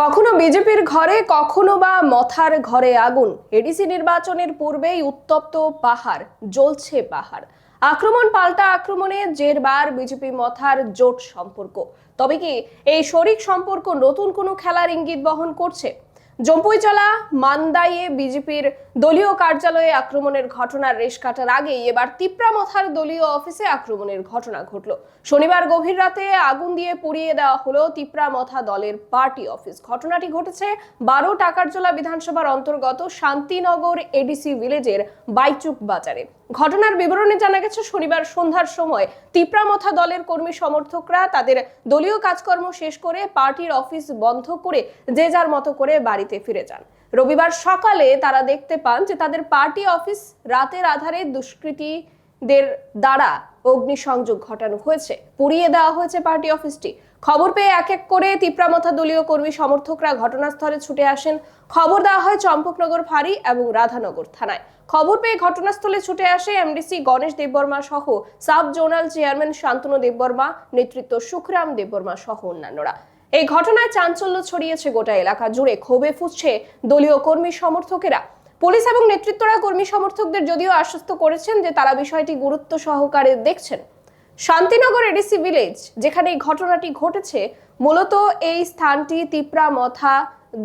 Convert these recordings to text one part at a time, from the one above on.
কখনো বিজেপির ঘরে, কখনো বা মথার ঘরে আগুন। এডিসি নির্বাচনের পূর্বেই উত্তপ্ত পাহাড়, জ্বলছে পাহাড়। আক্রমণ, পাল্টা আক্রমণে জেরবার বিজেপি মথার জোট সম্পর্ক। তবে কি এই শরিক সম্পর্ক নতুন কোনো খেলার ইঙ্গিত বহন করছে? জম্পুইচলা মান্দাইয়ে বিজেপির দলীয় কার্যালয়ে আক্রমণের ঘটনার রেশ কাটার আগেই এবার তিপ্রামথার দলীয় অফিসে আক্রমণের ঘটনা ঘটল। শনিবার গভীর রাতে আগুন দিয়ে পুড়িয়ে দেওয়া হলো তিপ্রামথা দলের পার্টি অফিস। ঘটনাটি ঘটেছে বারো টাকারজোলা বিধানসভার অন্তর্গত শান্তিনগর এডিসি ভিলেজের বাইচুক বাজারে। ঘটনার বিবরণে জানা গেছে, শনিবার সন্ধ্যার সময় তিপ্রামথা দলের কর্মী সমর্থকরা তাদের দলীয় কাজকর্ম শেষ করে পার্টির অফিস বন্ধ করে যে যার মতো করে বাড়িতে ফিরে যান। রবিবার সকালে তারা দেখতে পান যে তাদের পার্টি অফিস রাতের আধারে দুষ্কৃতীদের দ্বারা অগ্নিসংযোগ ঘটানো হয়েছে। পুড়িয়ে দেওয়া হয়েছে পার্টি অফিসটি। খবর পেয়ে এক এক করে তিপ্রামথা দলীয় কর্মী সমর্থকরা ঘটনাস্থলে ছুটে আসেন। খবর দেওয়া হয় চম্পকনগর ফাঁড়ি এবং রাধানগর থানায়। খবর পেয়ে ঘটনাস্থলে ছুটে আসে এমডিসি গণেশ দেববর্মা সহ sub zonal chairman Shantanu Debbarma, নেতৃত্ব সুখরাম দেববর্মা সহ অন্যান্যরা। এই ঘটনায় চাঞ্চল্য ছড়িয়েছে গোটা এলাকা জুড়ে ক্ষোভে ফুসছে দলীয় কর্মী সমর্থকেরা। পুলিশ এবং নেতৃত্বরা কর্মী সমর্থকদের যদিও আশ্বস্ত করেছেন যে তারা বিষয়টি গুরুত্ব সহকারে দেখছেন। শান্তিনগর এডিসি ভিলেজ, যেখানে এই ঘটনাটি ঘটেছে, মূলত এই স্থানটি তিপ্রা মথা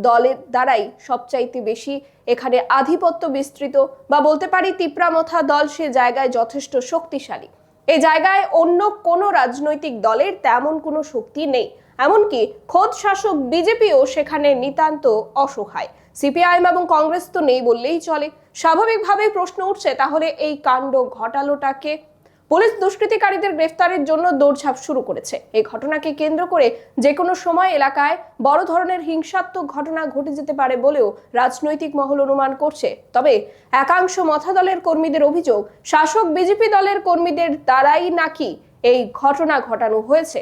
দলের দ্বারাই সবচাইতে বেশি এখানে আধিপত্য বিস্তৃত বা বলতে পারি তিপ্রা মথা দল সে জায়গায় যথেষ্ট শক্তিশালী। এই জায়গায় অন্য কোনো রাজনৈতিক দলের তেমন কোনো শক্তি নেই। এমনকি খোদ শাসক বিজেপিও সেখানে নিতান্ত অসহায়। সিপিআইএম এবং কংগ্রেস তো নেই বললেই চলে। স্বাভাবিকভাবেই প্রশ্ন উঠছে, তাহলে এই কাণ্ড ঘটালোটাকে পুলিশ দুষ্কৃতিকারীদের গ্রেফতারের জন্য দৌড়ঝাঁপ শুরু করেছে। এই ঘটনাকে কেন্দ্র করে যে কোনো সময় এলাকায় বড় ধরনের হিংসাত্মক ঘটনা ঘটে যেতে পারে বলেও রাজনৈতিক মহল অনুমান করছে। তবে একাংশ মথা দলের কর্মীদের অভিযোগ, শাসক বিজেপি দলের কর্মীদের দ্বারাই নাকি এই ঘটনা ঘটানো হয়েছে।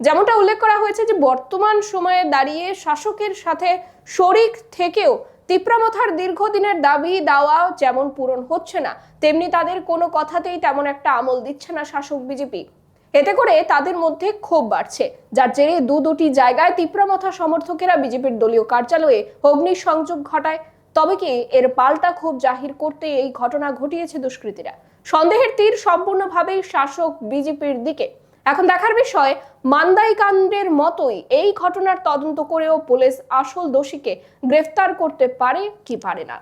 যেমনটা উল্লেখ করা হয়েছে যে বর্তমান সময়ে দাঁড়িয়ে শাসকের সাথে শরিক থেকেও তিপ্রামথার দীর্ঘদিনের দাবি, দাওয়া যেমন পূরণ হচ্ছে না, তেমনি তাদের কোনো কথাতেই তেমন একটা আমল দিচ্ছে না শাসক বিজেপি। এতে করে তাদের মধ্যে ক্ষোভ বাড়ছে। যার জেরে দু দুটি জায়গায় তিপ্রামথা সমর্থকেরা বিজেপির দলীয় কার্যালয়ে অগ্নিসংযোগ ঘটায়। তবে কি এর পাল্টা ক্ষোভ জাহির করতে এই ঘটনা ঘটিয়েছে দুষ্কৃতীরা? সন্দেহের তীর সম্পূর্ণভাবেই শাসক বিজেপির দিকে। এখন দেখার বিষয় মান্দাই কাণ্ডের মতোই এই ঘটনার তদন্ত করেও পুলিশ আসল দোষীকে গ্রেফতার করতে পারে কি পারে না।